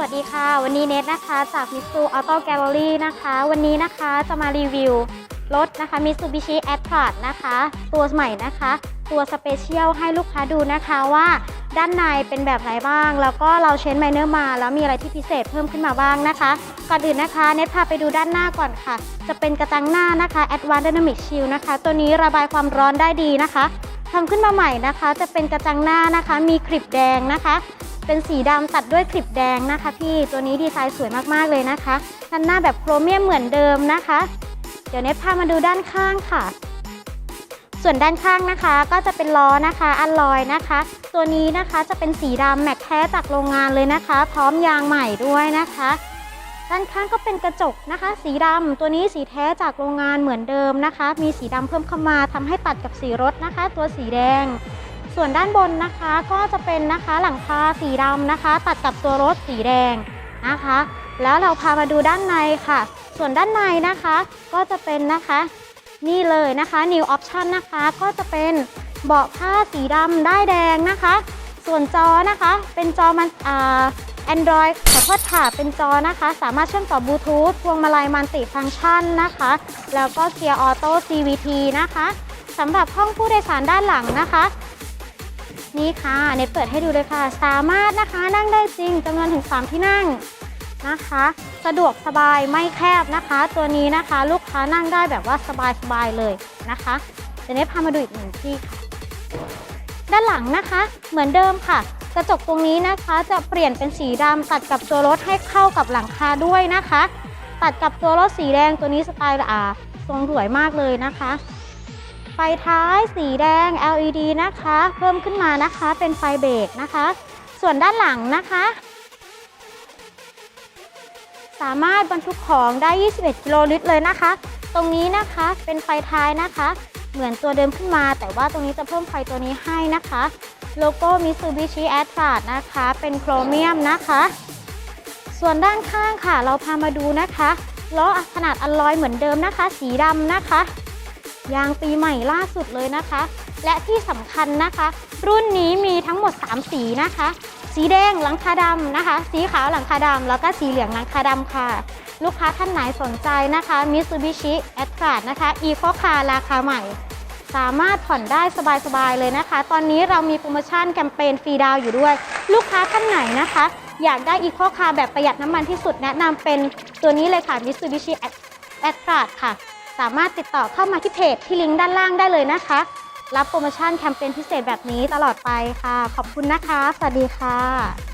วัสดีค่ะ วันนี้เนทนะคะจาก Mitsu Auto Gallery นะคะ วันนี้นะคะจะมารีวิวรถนะคะ Mitsubishi a t t r a นะคะ ตัวใหม่นะคะ ตัวสเปเชียลให้ลูกค้าดูนะคะว่าด้านในเป็นแบบไหนบ้าง แล้วก็เราเชนไมเนอร์มา แล้วมีอะไรที่พิเศษเพิ่มขึ้นมาบ้างนะคะ ก่อนอื่นนะคะ เนทพาไปดูด้านหน้าก่อนค่ะ จะเป็นกระจังหน้านะคะ Advanced Dynamic Shield นะคะ ตัวนี้ระบายความร้อนได้ดีนะคะทำขึ้นมาใหม่นะคะ จะเป็นกระจังหน้านะคะ มีคลิปแดงนะคะ เป็นสีดำตัดด้วยคลิปแดงนะคะพี่ตัวนี้ดีไซน์สวยมากๆเลยนะคะด้านหน้าแบบโครเมียมเหมือนเดิมนะคะ เดี๋ยวเนทพามาดูด้านข้างค่ะ ส่วนด้านข้างนะคะก็จะเป็นล้อนะคะอัลลอยนะคะ ตัวนี้นะคะจะเป็นสีดำแม็กแท้จากโรงงานเลยนะคะ พร้อมยางใหม่ด้วยนะคะด้านข้างก็เป็นกระจกนะคะ สีดำตัวนี้สีแท้จากโรงงานเหมือนเดิมนะคะ มีสีดำเพิ่มเข้ามาทำให้ตัดกับสีรถนะคะ ตัวสีแดง ส่วนด้านบนนะคะก็จะเป็นนะคะหลังคาสีดำนะคะ ตัดกับตัวรถสีแดงนะคะ แล้วเราพามาดูด้านในค่ะ ส่วนด้านในนะคะก็จะเป็นนะคะ นี่เลยนะคะ new option นะคะก็จะเป็นเบาะผ้าสีดำได้แดงนะคะ ส่วนจอนะคะเป็นจอมันอ่า Android ขอโทษค่ะเป็นจอนะคะ สามารถเชื่อมต่อบลูทูธพวงมาลัยมัลติฟังก์ชันนะคะ แล้วก็เกียร์ออโต้ CVT นะคะสำหรับห้องผู้โดยสารด้านหลังนะคะ นี่ค่ะเน็ตเปิดให้ดูเลยค่ะ สามารถนะคะนั่งได้จริงจำนวนถึง 3 ที่นั่งนะคะ สะดวกสบายไม่แคบนะคะ ตัวนี้นะคะลูกค้านั่งได้แบบว่าสบายๆเลยนะคะเดี๋ยวเน็ตพามาดูอีกหนึ่งที่ค่ะ ด้านหลังนะคะเหมือนเดิมค่ะ กระจกตรงนี้นะคะจะเปลี่ยนเป็นสีดำตัดกับตัวรถให้เข้ากับหลังคาด้วยนะคะ ตัดกับตัวรถสีแดงตัวนี้สไตล์อ่าทรงสวยมากเลยนะคะ ไฟท้ายสีแดง LED นะคะ เพิ่มขึ้นมานะคะ เป็นไฟเบรกนะคะ ส่วนด้านหลังนะคะ สามารถบรรทุกของได้ 21 กิโลลิตรเลยนะคะ ตรงนี้นะคะเป็นไฟท้ายนะคะ เหมือนตัวเดิมขึ้นมา แต่ว่าตรงนี้จะเพิ่มไฟตัวนี้ให้นะคะ โลโก้ Mitsubishi a t r a นะคะ เป็นโครเมียมนะคะ ส่วนด้านข้างค่ะ เราพามาดูนะคะล้อขนาดอลลอยเหมือนเดิมนะคะ สีดำนะคะ ยางปีใหม่ล่าสุดเลยนะคะ และที่สำคัญนะคะ รุ่นนี้มีทั้งหมด 3 สีนะคะ สีแดงหลังคาดำนะคะ สีขาวหลังคาดำแล้วก็สีเหลืองหลังคาดำค่ะ ลูกค้าท่านไหนสนใจนะคะ Mitsubishi a t r a นะคะ Eco Car ราคาใหม่ สามารถผ่อนได้สบายๆเลยนะคะ ตอนนี้เรามีโปรโมชั่นแคมเปญฟรีดาวอยู่ด้วย ลูกค้าท่านไหนนะคะอยากได้ Eco Car แบบประหยัดน้ำมันที่สุดแนะนำเป็นตัวนี้เลยค่ะ Mitsubishi a t r a ค่ะ สามารถติดต่อเข้ามาที่เพจที่ลิงก์ด้านล่างได้เลยนะคะ รับโปรโมชั่นแคมเปญพิเศษแบบนี้ตลอดไปค่ะ ขอบคุณนะคะ สวัสดีค่ะ